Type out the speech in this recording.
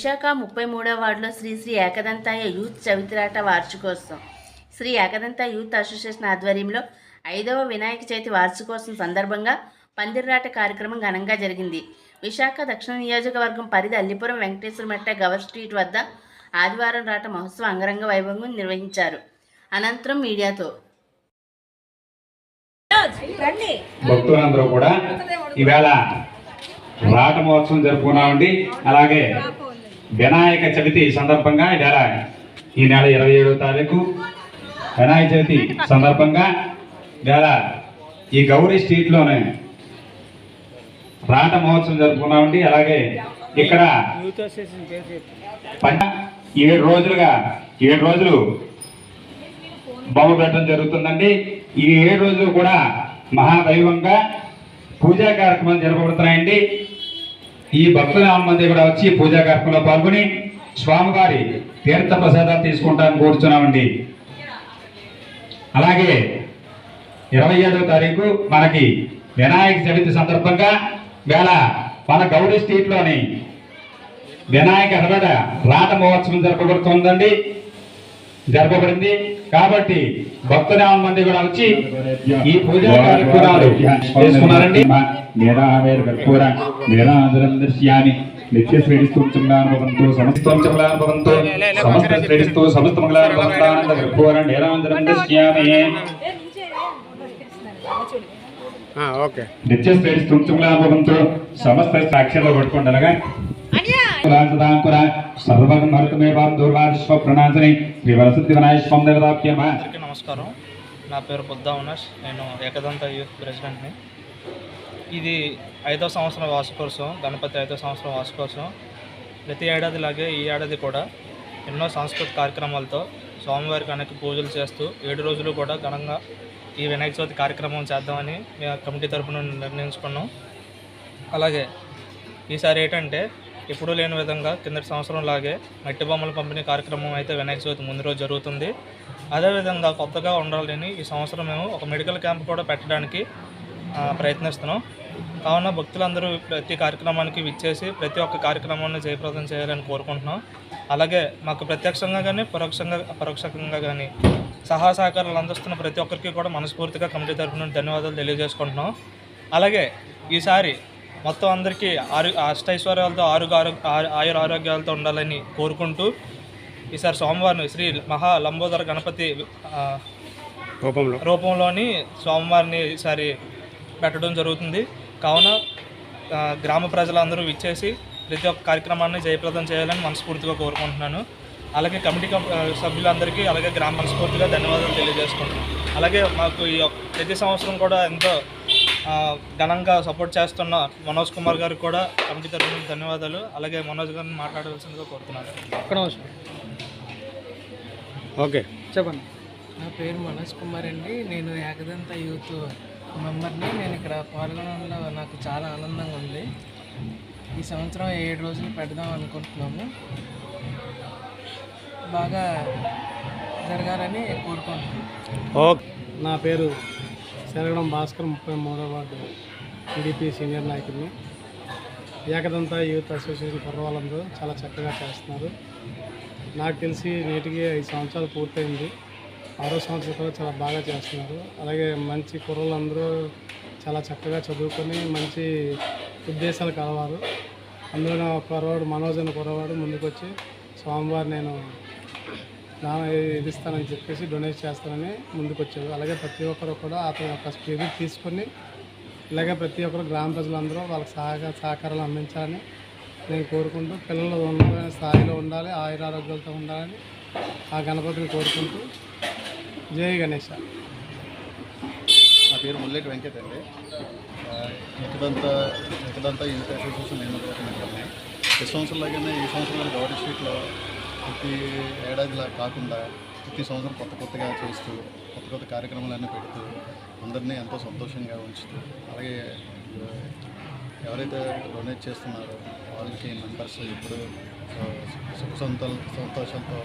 విశాఖ ముప్పై మూడవ వార్డులో శ్రీ శ్రీ ఏకదంతాయ యూత్ చవితిరాట వార్షికోత్సవం. శ్రీ ఏకదంత యూత్ అసోసియేషన్ ఆధ్వర్యంలో ఐదవ వినాయక చవితి వార్షికోత్సవం సందర్భంగా పందిర్రాట కార్యక్రమం ఘనంగా జరిగింది. విశాఖ దక్షిణ నియోజకవర్గం పరిధి అల్లిపురం వెంకటేశ్వర మెట్ట గవర్ స్ట్రీట్ వద్ద ఆదివారం రాట మహోత్సవం అంగరంగ వైభవంగా నిర్వహించారు. అనంతరం మీడియాతో భక్తులందరూ కూడా ఈవేళ రాట మహోత్సవం జరుపుకున్నామండి. అలాగే వినాయక చవితి సందర్భంగా ఈవేళ ఈ నెల ఇరవై ఏడవ తారీఖు వినాయక చవితి సందర్భంగా ఈవేళ ఈ గౌరీ స్ట్రీట్లోనే రాట మహోత్సవం జరుపుకున్నామండి అలాగే ఇక్కడ పంట ఏడు రోజులుగా ఏడు రోజులు బొమ్మ పెట్టడం జరుగుతుందండి. ఈ ఏడు రోజులు కూడా మహాదైవంగా పూజా కార్యక్రమాలు జరపబడుతున్నాయండి. ఈ భక్తుల మంది కూడా వచ్చి పూజా కార్యక్రమంలో పాల్గొని స్వామివారి తీర్థ ప్రసాదాలు తీసుకుంటాను కోరుతున్నామండి అలాగే ఇరవై ఏడవ తారీఖు మనకి వినాయక చవితి సందర్భంగా వేళ మన గౌరీ స్ట్రీట్లోని వినాయక హృదయ రాట మహోత్సవం జరపబడుతుందండి. జరపబడింది. కాబట్టి భక్తుల మంది కూడా వచ్చి ఈ పూజా కార్యక్రమాలు చేసుకున్నారండి. నిత్య సమస్తంచంగానుభవంతో సమస్త శ్రేణిస్తూ కర్పూర నిత్య శ్రేణిస్తూంచంగానుభవంతో సమస్త సాక్షిలో అలాగా రాజదాంకుర శ్రీ వరసిద్ధి వినాయస్వం దేవతాప్యమ నమస్కారం. నా పేరు బుద్ధా ఉనాష్ నేను ఏకదంత యూత్ ప్రెసిడెంట్ని. ఇది ఐదో సంవత్సరం వార్షికోత్సవం గణపతి ఐదో సంవత్సరం వార్షికోత్సవం. ప్రతి ఏడాదిలాగే ఈ ఏడాది కూడా ఎన్నో సాంస్కృతిక కార్యక్రమాలతో స్వామివారికి అనేక పూజలు చేస్తూ ఏడు రోజులు కూడా ఘనంగా ఈ వినాయక చవితి కార్యక్రమం చేద్దామని మేము కమిటీ తరఫున నిర్ణయించుకున్నాం. అలాగే ఈసారి ఏంటంటే ఎప్పుడూ లేని విధంగా కిందటి సంవత్సరం లాగే మట్టి బొమ్మల పంపిణీ కార్యక్రమం అయితే వినాయక చవితి ముందు రోజు జరుగుతుంది. అదేవిధంగా కొత్తగా ఉండాలని ఈ సంవత్సరం మేము ఒక మెడికల్ క్యాంప్ కూడా పెట్టడానికి ప్రయత్నిస్తున్నాం. కావున భక్తులందరూ ప్రతి కార్యక్రమానికి విచ్చేసి ప్రతి ఒక్క కార్యక్రమాన్ని జయప్రదం చేయాలని కోరుకుంటున్నాం. అలాగే మాకు ప్రత్యక్షంగా కానీ పరోక్షంగా పరోక్షంగా కానీ సహాయ సహకారాలు అందిస్తున్న ప్రతి ఒక్కరికి కూడా మనస్ఫూర్తిగా కమిటీ తరఫున ధన్యవాదాలు తెలియజేసుకుంటున్నాం. అలాగే ఈసారి మొత్తం అందరికీ ఆరు అష్టైశ్వర్యాలతో ఆరుగు ఆరో ఆయుర ఆరోగ్యాలతో ఉండాలని కోరుకుంటూ ఈసారి సోమవారం శ్రీ మహా లంబోదర గణపతి రూపంలో. రూపంలోని స్వామివారిని ఈసారి పెట్టడం జరుగుతుంది. కావున గ్రామ ప్రజలందరూ విచ్చేసి ప్రతి ఒక్క కార్యక్రమాన్ని జయప్రదం చేయాలని మనస్ఫూర్తిగా కోరుకుంటున్నాను. అలాగే కమిటీ సభ్యులందరికీ అలాగే గ్రామ మనస్ఫూర్తిగా ధన్యవాదాలు తెలియజేసుకుంటున్నాను. అలాగే మాకు ఈ ప్రతి సంవత్సరం కూడా ఎంతో ఘనంగా సపోర్ట్ చేస్తున్న మనోజ్ కుమార్ గారికి కూడా కమిటీ తరఫున ధన్యవాదాలు. అలాగే మనోజ్ గారిని మాట్లాడవలసిందిగా కోరుతున్నాను. ఒక్క నిమిషం. ఓకే. చెప్పండి. నా పేరు మనోజ్ కుమార్ అండి. నేను ఏకదంత యూత్ మెంబర్ని. నేను ఇక్కడ పాల్గొనడంలో నాకు చాలా ఆనందంగా ఉంది. ఈ సంవత్సరం ఏడు రోజులు పెడదాం అనుకుంటున్నాము. బాగా జరగాలని కోరుకుంటున్నాను. ఓకే. నా పేరు శనగడం భాస్కర్ ముప్పై మూడో వార్డు టీడీపీ సీనియర్ నాయకుడిని ఏకదంతా యూత్ అసోసియేషన్ కుర్రవాళ్ళందరూ చాలా చక్కగా చేస్తున్నారు. నాకు తెలిసి నేటికి ఐదు సంవత్సరాలు పూర్తయింది. ఆరో సంవత్సరం కూడా చాలా బాగా చేస్తున్నారు. అలాగే మంచి కుర్రలందరూ చాలా చక్కగా చదువుకొని మంచి ఉద్దేశాలు కలవారు. అందులో కుర్రవాడు మనోజ్ అనే కుర్రవాడు ముందుకొచ్చి స్వామివారు నేను నా ఇది ఇస్తానని చెప్పేసి డొనేట్ చేస్తానని ముందుకొచ్చారు. అలాగే ప్రతి ఒక్కరు కూడా అతని యొక్క స్పిరిట్ తీసుకొని ఇలాగే ప్రతి ఒక్కరు గ్రామ ప్రజలందరూ వాళ్ళకి సహకార సహకారాలు అందించాలని నేను కోరుకుంటూ పిల్లలు ఉన్న స్థాయిలో ఉండాలి ఆయుర ఆరోగ్యాలతో ఉండాలని ఆ గణపతిని కోరుకుంటూ. జై గణేష. నా పేరు ముల్లెట్ వెంకట్ అండి. ఆ, ఎక్కడంత ఎక్కడంతా యూత్ అసోసియేషన్ నేను ఈ సంవత్సరం ఈ ఈ సంవత్సరం గవర్నమెంట్ స్ట్రీట్లో ప్రతి ఏడాదిలా కాకుండా ప్రతి సంవత్సరం కొత్త కొత్తగా చేస్తూ కొత్త కొత్త కార్యక్రమాలన్నీ పెడుతూ అందరినీ ఎంతో సంతోషంగా ఉంచుతూ అలాగే ఎవరైతే డొనేట్ చేస్తున్నారో వాళ్ళకి మెంబర్స్ ఇప్పుడు సుఖ సంతో సంతోషంతో